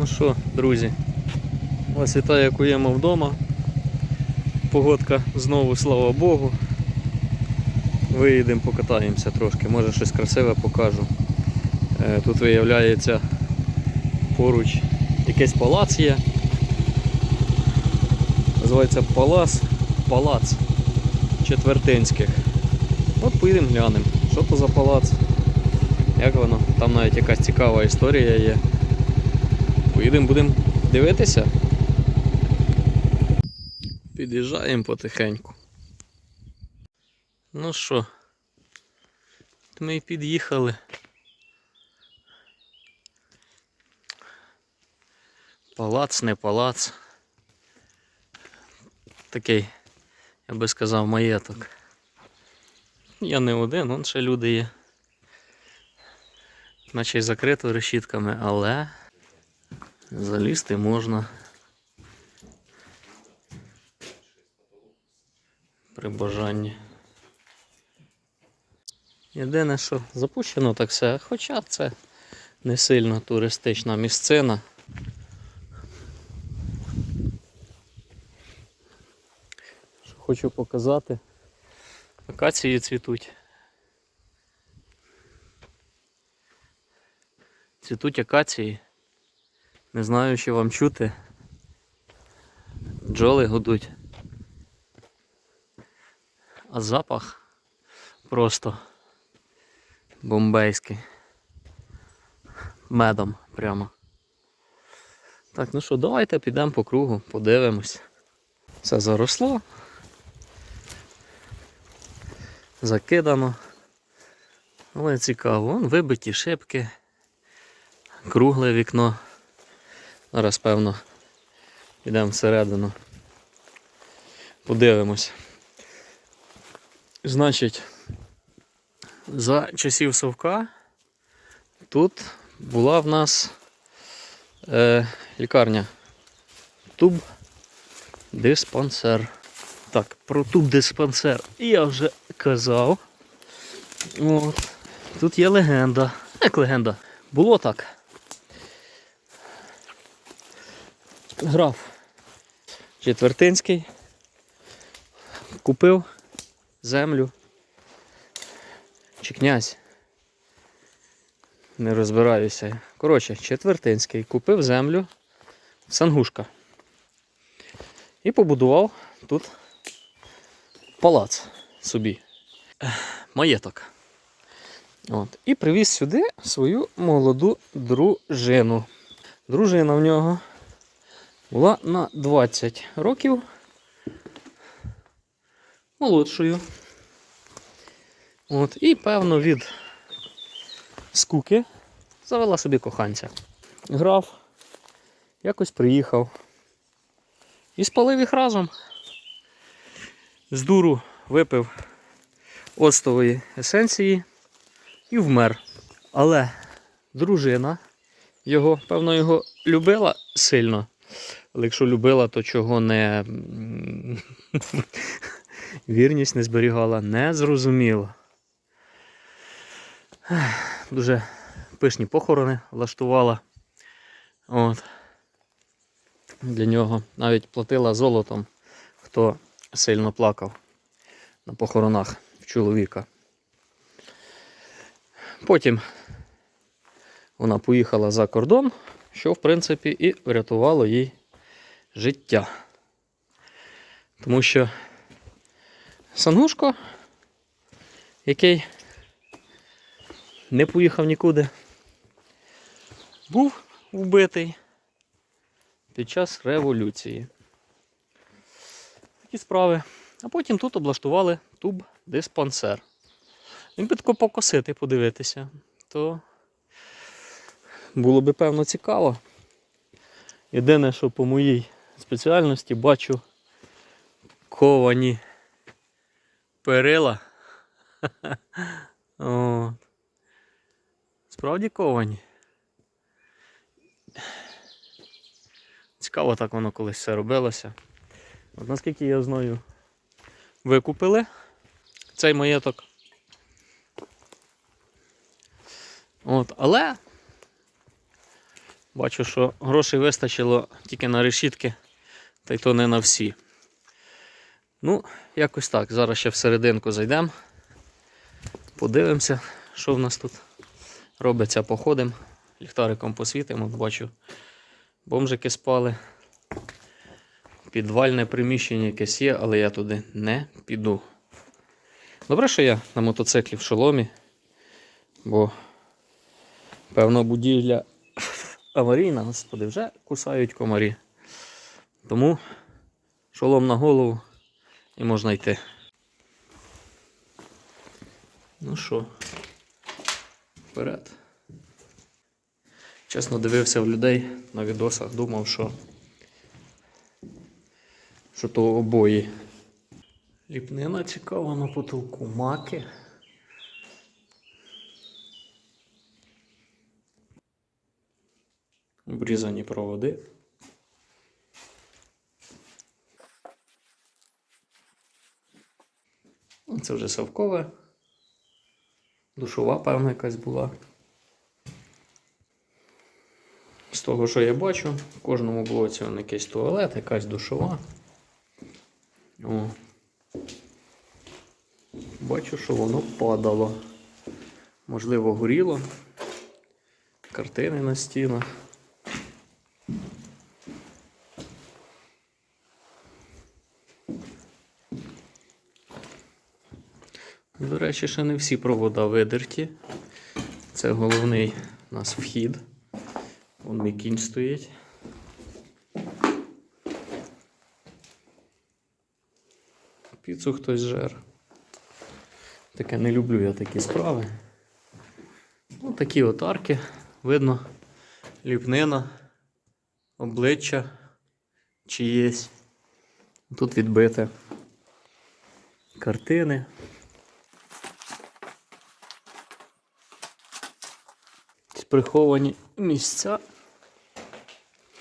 Ну що, друзі, вас вітає Куємо вдома. Погодка знову, слава Богу. Виїдемо, покатаємося трошки, може щось красиве покажу. Е, Тут виявляється поруч якийсь палац є. Називається Палац Палац Четвертинських. От поїдемо глянемо, що то за палац, як воно. Там навіть якась цікава історія є. Поїдемо, будемо дивитися. Під'їжджаємо потихеньку. Ну що, ми і під'їхали. Палац, не палац. Такий, я би сказав, маєток. Я не один, вон ще люди є. Наче й закрито решітками, але залізти можна. При бажанні. Єдине, що запущено так все, хоча це не сильно туристична місцина. Що хочу показати. Акації цвітуть. Цвітуть акації. Не знаю, чи вам чути. Бджоли гудуть. А запах просто бомбейський. Медом прямо. Так, ну що, давайте підемо по кругу, подивимось. Все заросло. Закидано. Але цікаво, вон вибиті шибки, кругле вікно. Зараз, певно, підемо всередину. Подивимось. Значить, за часів Совка тут була в нас е, лікарня туб диспансер. Так, про туб диспансер я вже казав. От. Тут є легенда. Як легенда? Було так. Граф Четвертинський купив землю. Чи князь? Не розбираюся. Коротше, Четвертинський купив землю в Сангушка. І побудував тут палац собі. Маєток. От. І привіз сюди свою молоду дружину. Дружина в нього була на 20 років молодшою. От, і певно від скуки завела собі коханця. Граф, якось приїхав і спалив їх разом. З дуру випив оцтової есенції і вмер. Але дружина його, певно, його любила сильно. Але якщо любила, то чого не вірність не зберігала, не зрозуміло. Ех, Дуже пишні похорони влаштувала. От. Для нього навіть платила золотом, хто сильно плакав на похоронах в чоловіка. Потім вона поїхала за кордон, що в принципі і врятувало їй життя. Тому що Сангушко, який не поїхав нікуди, був вбитий під час революції. Такі справи. А потім тут облаштували туб-диспансер. Він тако покосити, подивитися, то було би певно цікаво. Єдине, що по моїй спеціальності бачу ковані перила. От. Справді ковані. Цікаво так воно колись все робилося. От наскільки я знаю, викупили цей маєток. От, але Бачу, що грошей вистачило тільки на решітки, та й то не на всі. Ну, якось так. Зараз ще всерединку зайдемо. Подивимося, що в нас тут робиться, походимо. Ліхтариком посвітимо. Бачу, бомжики спали. Підвальне приміщення якесь є, але я туди не піду. Добре, що я на мотоциклі в шоломі, бо певно будівля аварійна, господи, вже кусають комарі. Тому шолом на голову і можна йти. Ну що, вперед. Чесно дивився в людей на відосах, думав, що, що то обої. Ліпнина цікава на потолку, маки. Обрізані проводи. Це вже совкове. Душова, певна, якась була. З того, що я бачу, в кожному блоці он якийсь туалет, якась душова. О. Бачу, що воно падало. Можливо, горіло. Картини на стінах. До речі, ще не всі провода видерті. Це головний у нас вхід. Вон мій кінь стоїть. Піцу хтось жер. Таке не люблю я такі справи. Ну, такі от арки. Видно ліпнина, обличчя чиєсь. Тут відбите картини. Приховані місця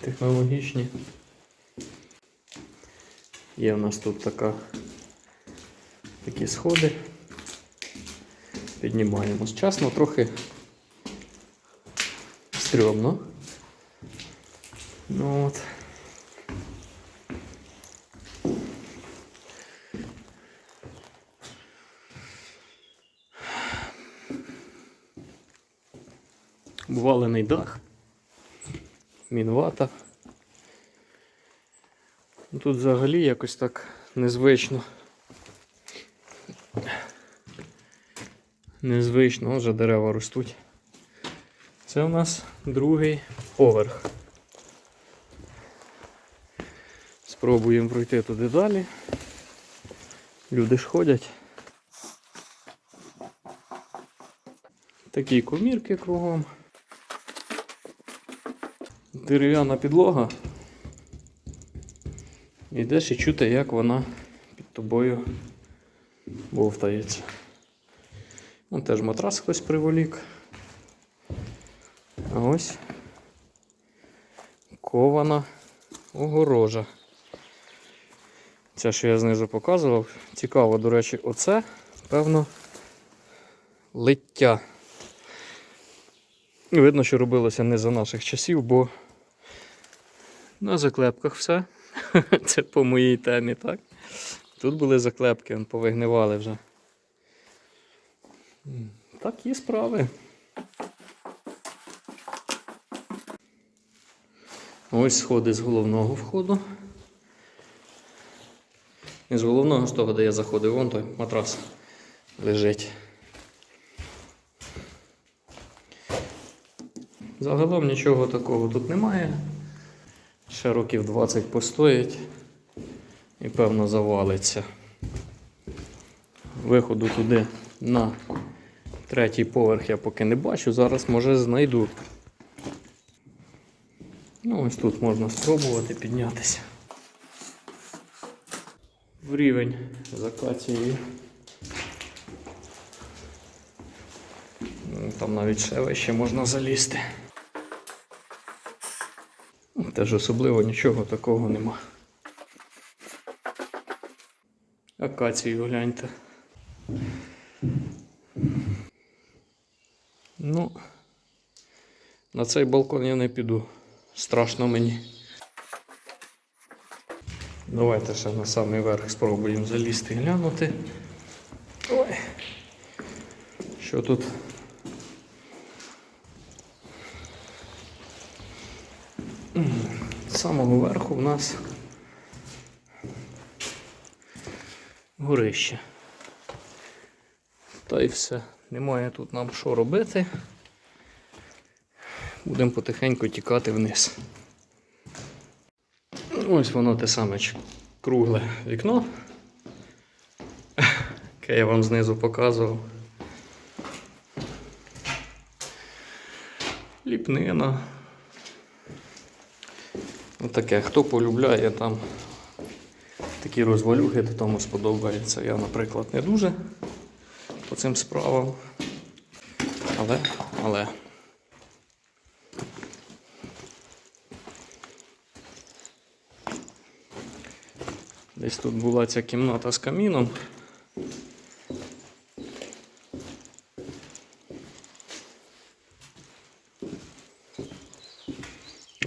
технологічні. Є в нас тут така, такі сходи. Піднімаємось. Часно трохи стрьомно. Ну от. Обвалений дах. Мінвата. Ну, Тут взагалі якось так незвично. Незвично, вже дерева ростуть. Це у нас другий поверх. Спробуємо пройти туди далі. Люди ж ходять. Такі комірки кругом. Дерев'яна підлога. Йдеш і чути, як вона під тобою бовтається. Вон теж матрас хтось приволік. А ось кована огорожа. Ця, що я знизу показував. Цікаво, до речі, оце, певно, лиття. Видно, що робилося не за наших часів, бо на заклепках все. Це по моїй темі, так? Тут були заклепки, вон повигнивали вже. М, Такі справи. Ось сходи з головного входу. І з головного з того, де я заходив, вон той матрас лежить. Загалом нічого такого тут немає. Ще років 20 постоїть і певно завалиться. Виходу туди на третій поверх я поки не бачу, зараз може знайду. Ну, ось тут можна спробувати піднятися. В рівень з акацією. Ну, Там навіть ще вище можна залізти. Теж особливо нічого такого нема. Акацію гляньте. Ну, на цей балкон я не піду. страшно мені. Давайте ще на самий верх спробуємо залізти і глянути. Ой. Що тут? Самого верху в нас горище. Та й все. Немає тут нам що робити. Будемо потихеньку тікати вниз. Ось воно те саме кругле вікно, яке я вам знизу показував. Ліпнина. Отаке. Хто полюбляє там такі розвалюхи, то тому сподобається. Я, наприклад, не дуже по цим справам. Але, але. Десь тут була ця кімната з каміном.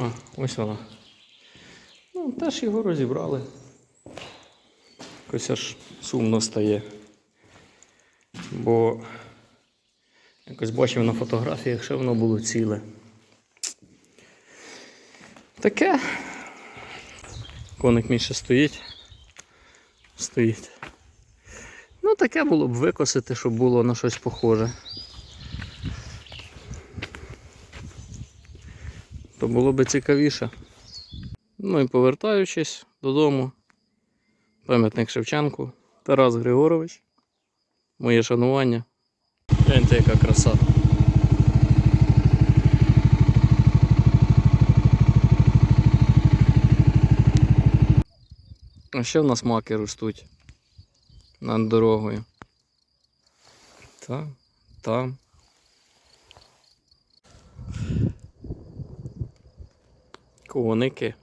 А, ось вона. Теж його розібрали. Якось аж сумно стає. Бо якось бачив на фотографіях, що воно було ціле. Таке. Коник мій ще стоїть. Стоїть. Ну, таке було б викосити, щоб було на щось похоже. То було б цікавіше. Ну і повертаючись додому, пам'ятник Шевченку, Тарас Григорович. Моє шанування. Гляньте, яка краса. А ще в нас маки ростуть над дорогою. Там, там. Коники.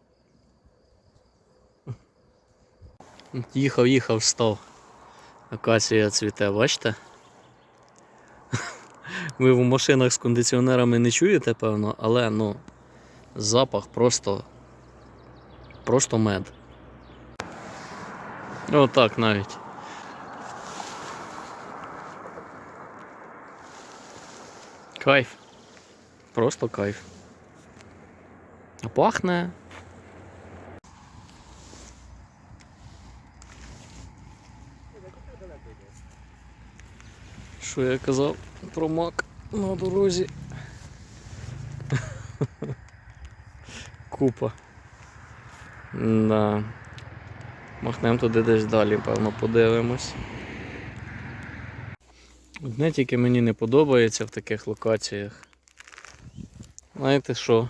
Їхав, їхав, став. Акація цвіте, бачите? Ви в машинах з кондиціонерами не чуєте, певно, але ну, запах просто. Просто мед. Отак навіть. Кайф. Просто кайф. А пахне. Що я казав про мак на дорозі? Купа. Да. Махнемо туди десь далі, певно, подивимось. Одне тільки мені не подобається в таких локаціях. Знаєте що?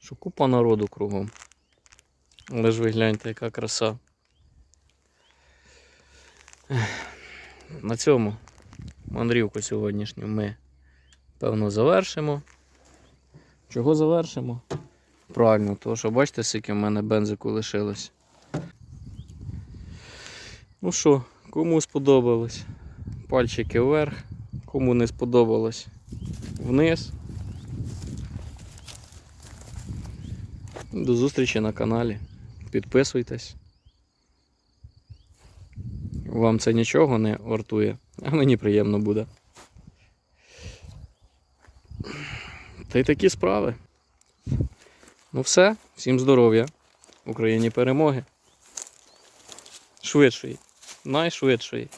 Що купа народу кругом. Але ж ви гляньте, яка краса. На цьому мандрівку сьогоднішню ми, певно, завершимо. Чого завершимо? Правильно, тому що бачите, скільки в мене бензику лишилось. Ну що, кому сподобалось? Пальчики вверх, кому не сподобалось вниз. До зустрічі на каналі. Підписуйтесь. Вам це нічого не вартує, а мені приємно буде. Та й такі справи. Ну все, всім здоров'я. Україні перемоги. Швидшої. Найшвидшої.